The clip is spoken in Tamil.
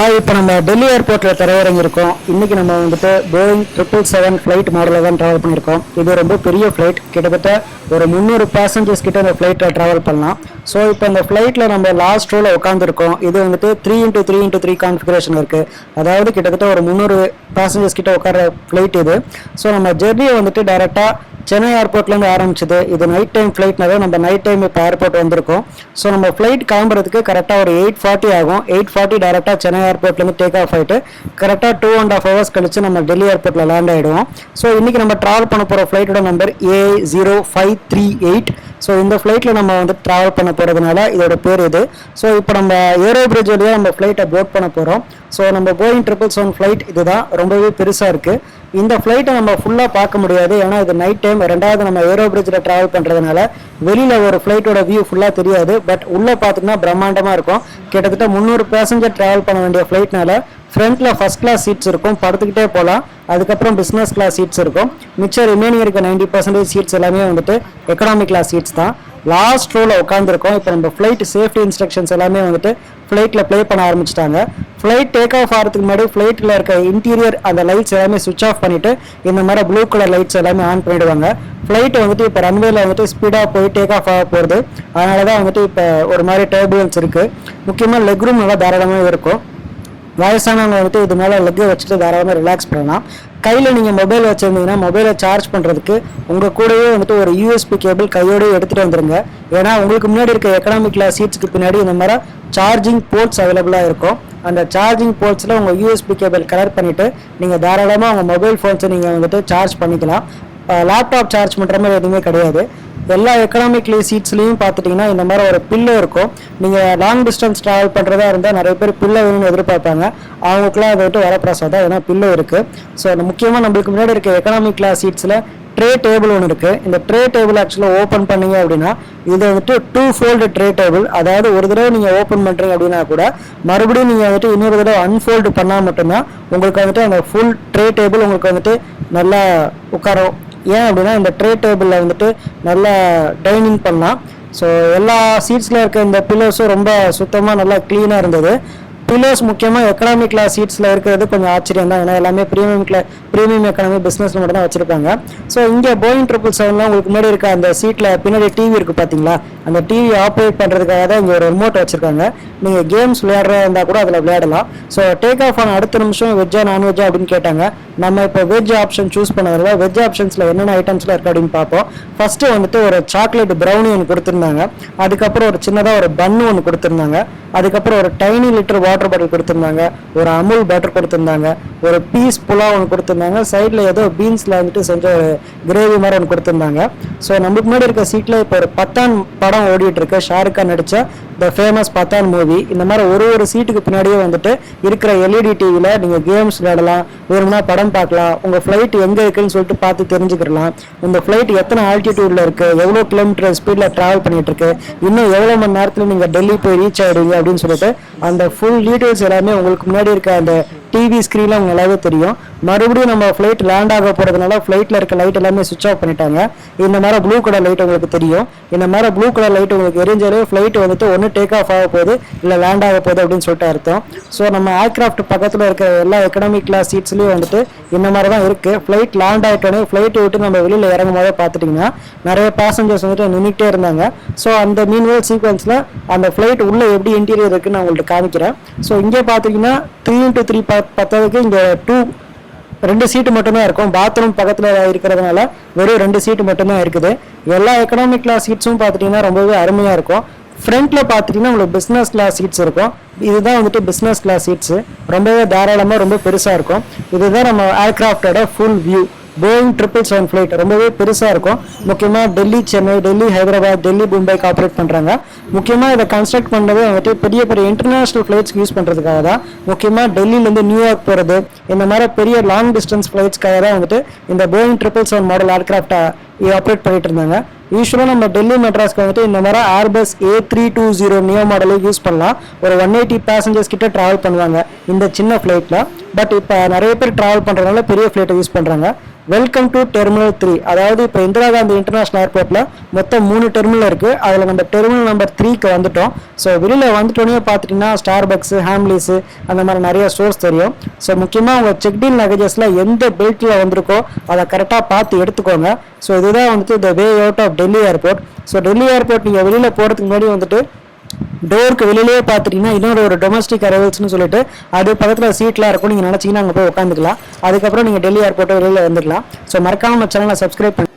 ஹாய் இப்போ நம்ம டெல்லி ஏர்போர்ட்டில் தரையிறங்கியிருக்கோம். இன்றைக்கி நம்ம வந்துட்டு போயிங் ட்ரிபிள் செவன் ஃப்ளைட் மாடலில் தான் ட்ராவல் பண்ணியிருக்கோம். இது ரொம்ப பெரிய ஃப்ளைட் கிட்டத்தட்ட ஒரு முந்நூறு பேசஞ்சர்ஸ் கிட்ட இந்த ஃப்ளைட்டில் ட்ராவல் பண்ணலாம். ஸோ இப்போ இந்த ஃப்ளைட்டில் நம்ம லாஸ்ட் ரோவில் உட்காந்துருக்கோம் இது வந்துட்டு three into three into three configuration இருக்குது அதாவது கிட்டத்தட்ட ஒரு முந்நூறு பேசஞ்சர்ஸ் கிட்ட உட்கார ஃப்ளைட் இது. ஸோ நம்ம ஜெர்னியை வந்துட்டு டைரெக்டாக சென்னை ஏர்போர்ட்லேருந்து ஆரம்பிச்சது. இது நைட் டைம் ஃப்ளைட்னால நம்ம நைட் டைம் இப்போ ஏர்போர்ட் வந்திருக்கோம். ஸோ நம்ம ஃப்ளைட் கிளம்புறதுக்கு கரெக்டாக ஒரு எயிட் ஃபார்ட்டி ஆகும். எயிட் ஃபார்ட்டி டேரெக்டாக சென்னை ஏர்போர்ட்லேருந்து டேக் ஆஃப் ஆகிட்டு கரெக்டாக டூ அண்ட் ஆஃப் ஹவர்ஸ் கழிச்சு நம்ம டெல்லி ஏர்போர்ட்டில் லேண்ட் ஆகிடுவோம் ஸோ இன்றைக்கி நம்ம ட்ராவல் பண்ண போகிற ஃப்ளைட்டோட number A zero five three eight so இந்த ஃப்ளைட்டில் நம்ம வந்து ட்ராவல் பண்ண போகிறதுனால இதோட பேர் இது. ஸோ இப்போ நம்ம ஏரோ பிரிட்ஜ் வழியாக நம்ம ஃப்ளைட்டை போட் பண்ண போகிறோம் ஸோ நம்ம போயிங் ட்ரிபிள் செவன் ஃப்ளைட் இதுதான். ரொம்பவே பெருசாக இருக்குது இந்த ஃப்ளைட்டை நம்ம ஃபுல்லாக பார்க்க முடியாது. ஏன்னா இது நைட் டைம் ரெண்டாவது நம்ம ஏரோ பிரிட்ஜில் ட்ராவல் பண்ணுறதுனால வெளியில் ஒரு ஃப்ளைட்டோட வியூ ஃபுல்லாக தெரியாது. பட் உள்ளே பார்த்தீங்கன்னா பிரம்மாண்டமாக இருக்கும். கிட்டத்தட்ட முந்நூறு பேசஞ்சர் ட்ராவல் பண்ண வேண்டிய ஃப்ளைட்னால ஃப்ரண்ட்டில் ஃபஸ்ட் கிளாஸ் சீட்ஸ் இருக்கும். படுத்துக்கிட்டே போகலாம். அதுக்கப்புறம் பிஸ்னஸ் கிளாஸ் சீட்ஸ் இருக்கும். மிச்சம் ரிமைனிங் இருக்க நைன்டி பர்சன்டேஜ் சீட்ஸ் எல்லாமே வந்துட்டு எக்கனாமிக் கிளாஸ் சீட்ஸ் தான். லாஸ்ட் ரோவில் உட்காந்துருக்கோம் இப்போ நம்ம ஃப்ளைட் சேஃப்டி இன்ஸ்ட்ரக்ஷன்ஸ் எல்லாமே வந்துட்டு ஃப்ளைட்டில் ப்ளே பண்ண ஆரம்பிச்சிட்டாங்க. ஃப்ளைட் டேக் ஆஃப் ஆகிறதுக்கு முன்னாடி ஃப்ளைட்டில் இருக்க இன்டீரியர் அந்த லைட்ஸ் எல்லாமே சுவிச் ஆஃப் பண்ணிவிட்டு இந்த மாதிரி ப்ளூ கலர் லைட்ஸ் எல்லாமே ஆன் பண்ணிடுவாங்க. ஃப்ளைட் வந்துட்டு இப்போ ரன்வேல வந்துட்டு ஸ்பீடாக போய் டேக் ஆஃப் ஆக போகிறது அதனால தான் வந்துட்டு இப்போ ஒரு மாதிரி டேபிள்ஸ் இருக்குது முக்கியமாக லெக் ரூம் நல்லா தாராளமாக இருக்கும். வயசானவங்க வந்துட்டு இது மேலே லெக்கை வச்சுட்டு தாராளமாக ரிலாக்ஸ் பண்ணலாம். கையில் நீங்கள் மொபைல் வச்சுருந்தீங்கன்னா மொபைலை சார்ஜ் பண்ணுறதுக்கு உங்கள் கூடவே வந்துட்டு ஒரு யூஎஸ்பி கேபிள் கையோடய எடுத்துகிட்டு வந்துருங்க. ஏன்னா உங்களுக்கு முன்னாடி இருக்க எக்கனாமிக் கிளாஸ் சீட்ஸ்க்கு பின்னாடி இந்த மாதிரி சார்ஜிங் போர்ட்ஸ் அவைலபிளாக இருக்கும். அந்த சார்ஜிங் போர்ட்ஸில் உங்கள் யூஎஸ்பி கேபிள் கனெக்ட் பண்ணிவிட்டு நீங்கள் தாராளமாக உங்கள் மொபைல் ஃபோன்ஸை நீங்கள் வந்துட்டு சார்ஜ் பண்ணிக்கலாம். லேப்டாப் சார்ஜ் பண்ணுற மாதிரி எதுவுமே கிடையாது. எல்லா எக்கனாமிக்லி சீட்ஸ்லையும் பார்த்துட்டிங்கன்னா இந்த மாதிரி ஒரு பில்லு இருக்கும். நீங்கள் லாங் டிஸ்டன்ஸ் ட்ராவல் பண்ணுறதா இருந்தால் நிறைய பேர் பில்லை வேணும்னு எதிர்பார்ப்பாங்க. அவங்களுக்குலாம் அதை விட்டு வரப்பிரசாதம் ஏன்னா பில்லு இருக்குது ஸோ அந்த முக்கியமாக நம்மளுக்கு முன்னாடி இருக்க எக்கனாமிக் கிளாஸ் சீட்ஸில் ட்ரே டேபிள் ஒன்று இருக்குது இந்த ட்ரே டேபிள் ஆக்சுவலாக ஓப்பன் பண்ணீங்க அப்படின்னா இது வந்துட்டு டூ ஃபோல்டு ட்ரே டேபிள் அதாவது ஒரு தடவை நீங்கள் ஓப்பன் பண்ணுறீங்க அப்படின்னா கூட மறுபடியும் நீங்கள் வந்துட்டு இன்னொரு தடவை அன்ஃபோல்டு பண்ணால் மட்டும்தான் உங்களுக்கு வந்துட்டு அந்த ஃபுல் ட்ரே டேபிள் உங்களுக்கு வந்துட்டு நல்லா உட்காரும். ஏன் அப்படின்னா இந்த ட்ரே டேபிளில் வந்துட்டு நல்லா டைனிங் பண்ணலாம். ஸோ எல்லா சீட்ஸில் இருக்க இந்த பில்லர்ஸும் ரொம்ப சுத்தமாக நல்லா க்ளீனாக இருந்தது. பில்லோஸ் முக்கியமாக எக்கனாமிக் கிளாஸ் சீட்ஸில் இருக்கிறது கொஞ்சம் ஆச்சரியம் தான் ஏன்னா எல்லாமே ப்ரீமியம் கிளா ப்ரீமியம் எக்கனாமி பிஸ்னஸில் மட்டும் தான் வச்சுருப்பாங்க. ஸோ இங்கே போயிங் ட்ரிபிள் செவனில் உங்களுக்கு முன்னாடி இருக்க அந்த சீட்டில் பின்னாடி டிவி இருக்குது பார்த்தீங்களா அந்த டிவி ஆப்ரேட் பண்ணுறதுக்காக தான் இங்கே ஒரு ரிமோட் வச்சுருக்காங்க. நீங்கள் கேம்ஸ் விளையாடுறதா இருந்தால் கூட அதில் விளையாடலாம். ஸோ டேக் ஆஃப் ஆன அடுத்த நிமிஷம் வெஜ்ஜா நான்வெஜ்ஜா அப்படின்னு கேட்டாங்க. நம்ம இப்போ வெஜ் ஆப்ஷன் சூஸ் பண்ணதில் வெஜ் ஆப்ஷன்ஸில் என்னென்ன ஐட்டம்ஸ்லாம் இருக்குது அப்படின்னு பார்ப்போம். ஃபஸ்ட்டு வந்துட்டு ஒரு சாக்லேட் ப்ரௌனி ஒன்று கொடுத்துருந்தாங்க. அதுக்கப்புறம் ஒரு சின்னதாக ஒரு பன்னு ஒன்று கொடுத்துருந்தாங்க. அதுக்கப்புறம் ஒரு டைனி லிட்டர் வாட்டர் பாட்டில் கொடுத்துருந்தாங்க ஒரு அமுல் பட்டர் கொடுத்துருந்தாங்க ஒரு பீஸ் புலாவ் ஒன்று கொடுத்துருந்தாங்க சைடில் ஏதோ பீன்ஸில் வந்துட்டு செஞ்ச ஒரு கிரேவி மாதிரி ஒன்று கொடுத்துருந்தாங்க. ஸோ நம்மளுக்கு முன்னாடி இருக்க சீட்டில் இப்போ ஒரு பத்தான் படம் ஓடிட்டு இருக்கு ஷாருக் கான் நடித்த த ஃபேமஸ் பத்தான் மூவி இந்த மாதிரி ஒரு ஒரு சீட்டுக்கு பின்னாடியே வந்துட்டு இருக்கிற எல்இடி டிவியில் நீங்கள் கேம்ஸ் விளையாடலாம் வேணும்னா படம் பார்க்கலாம் உங்கள் ஃப்ளைட் எங்கே இருக்குன்னு சொல்லிட்டு பார்த்து தெரிஞ்சுக்கிடலாம். இந்த ஃப்ளைட் எத்தனை ஆல்டிடியூடில் இருக்குது எவ்வளோ கிலோமீட்டர் ஸ்பீடில் ட்ராவல் பண்ணிகிட்டு இருக்கு இன்னும் எவ்வளோ மணி நேரத்தில் நீங்கள் டெல்லி போய் ரீச் ஆகிடுவீங்க அப்படின்னு சொல்லிட்டு அந்த ஃபுல் டீட்டெயில்ஸ் எல்லாமே உங்களுக்கு முன்னாடி இருக்க அந்த டிவி ஸ்க்ரீனில் அவங்க நல்லாவே தெரியும். மறுபடியும் நம்ம ஃப்ளைட் லேண்ட் ஆக போகிறதுனால ஃப்ளைட்டில் இருக்க லைட் எல்லாமே சுவிச் ஆஃப் பண்ணிட்டாங்க. இந்த மாதிரி ப்ளூ கலர் லைட் உங்களுக்கு தெரியும். இந்த மாதிரி ப்ளூ கலர் லைட் உங்களுக்கு எரிஞ்சாலே ஃப்ளைட் வந்துட்டு ஒன்று டேக் ஆஃப் ஆக போகுது இல்லை லேண்ட் ஆக போகுது அப்படின்னு சொல்லிட்டு அர்த்தம். ஸோ நம்ம ஏர்க்ராஃப்ட் பக்கத்தில் இருக்க எல்லா எக்கனாமிக் கிளாஸ் சீட்ஸ்லேயும் வந்துட்டு இந்த மாதிரி தான் இருக்குது ஃப்ளைட் லேண்ட் ஆகிட்டோன்னே ஃப்ளைட்டை விட்டு நம்ம வெளியில் இறங்கும் போதே பார்த்துட்டிங்கன்னா நிறைய பேசஞ்சர்ஸ் வந்துட்டு நின்றுட்டே இருந்தாங்க. ஸோ அந்த மீன்வெல் சீக்வன்ஸில் அந்த ஃப்ளைட் உள்ளே எப்படி இன்டீரியர் இருக்குன்னு நான் உங்கள்கிட்ட காமிக்கிறேன். ஸோ இங்கே பார்த்தீங்கன்னா த்ரீ இன்ட்டு த்ரீ ப பத்ததுக்கு இங்கே டூ ரெண்டு சீட்டு மட்டும்தான் இருக்கும். பாத்ரூம் பக்கத்தில் இருக்கிறதுனால வெறும் ரெண்டு சீட்டு மட்டும்தான் இருக்குது. எல்லா எக்கனாமிக் கிளாஸ் சீட்ஸும் பார்த்துட்டிங்கன்னா ரொம்பவே அருமையாக இருக்கும். ஃப்ரண்ட்டில் பார்த்துட்டிங்கன்னா உங்களுக்கு பிஸ்னஸ் கிளாஸ் சீட்ஸ் இருக்கும். இதுதான் வந்துட்டு பிஸ்னஸ் கிளாஸ் சீட்ஸு ரொம்பவே தாராளமாக ரொம்ப பெருசாக இருக்கும். இதுதான் நம்ம ஏர்கிராஃப்டோட full view Boeing triple seven flight ரொம்பவே பெருசாக இருக்கும். முக்கியமாக டெல்லி சென்னை டெல்லி ஹைதராபாத் டெல்லி மும்பைக்கு ஆப்ரேட் பண்ணுறாங்க முக்கியமாக இதை கன்ஸ்ட்ரக்ட் பண்ணதே வந்துட்டு பெரிய பெரிய இன்டர்நேஷ்னல் ஃப்ளைட்ஸ்க்கு யூஸ் பண்ணுறதுக்காக தான். முக்கியமாக டெல்லியிலேருந்து நியூயார்க் போகிறது இந்த மாதிரி பெரிய லாங் டிஸ்டன்ஸ் ஃப்ளைட்ஸ்க்காக தான் வந்துட்டு இந்த போயிங் ட்ரிபிள் செவன் மாடல் ஏர்கிராஃப்டை ஆப்ரேட் பண்ணிட்டு இருந்தாங்க. யூஸ்வலாக நம்ம டெல்லி மெட்ராஸ்க்கு வந்துட்டு இந்த மாதிரி Airbus A three two zero neo மாடலை யூஸ் பண்ணலாம். ஒரு ஒன் எயிட்டி பேசஞ்சர்ஸ் கிட்ட ட்ராவல் பண்ணுவாங்க இந்த சின்ன ஃப்ளைட்டில் பட் இப்போ நிறைய பேர் ட்ராவல் பண்ணுறதுனால பெரிய ஃப்ளைட்டை யூஸ் பண்ணுறாங்க வெல்கம் டு டெர்மினல் த்ரீ அதாவது இப்போ இந்திரா காந்தி இன்டர்நேஷனல் ஏர்போர்ட்டில் மொத்தம் மூணு டெர்மினல் இருக்குது அதில் நம்ம டெர்மினல் நம்பர் த்ரீக்கு வந்துட்டோம். ஸோ வெளியில் வந்துட்டோன்னே பார்த்துட்டிங்கன்னா ஸ்டார் பக்ஸு அந்த மாதிரி நிறைய ஸ்டோர்ஸ் தெரியும். ஸோ முக்கியமாக உங்கள் செக்டின் லகேஜஸில் எந்த பெல்ட்டில் வந்திருக்கோ அதை கரெக்டாக பார்த்து எடுத்துக்கோங்க. ஸோ இதுதான் வந்துட்டு the way out of Delhi airport so Delhi airport நீங்கள் வெளியில் போகிறதுக்கு முன்னாடி வந்துட்டு டோருக்கு வெளியிலேயே பார்த்துட்டிங்கன்னா இன்னொரு ஒரு டொமஸ்டிக் அரைவல்ஸ்னு சொல்லிட்டு அது பக்கத்தில் சீட்லாம் இருக்கும். நீங்கள் நினச்சிங்கன்னா அங்கே போய் உட்காந்துக்கலாம். அதுக்கப்புறம் நீங்கள் டெல்லி ஏர்போர்ட்டை வெளியில் வந்துடலாம். ஸோ மறக்காமல் சேனலை சப்ஸ்கிரைப் பண்ணி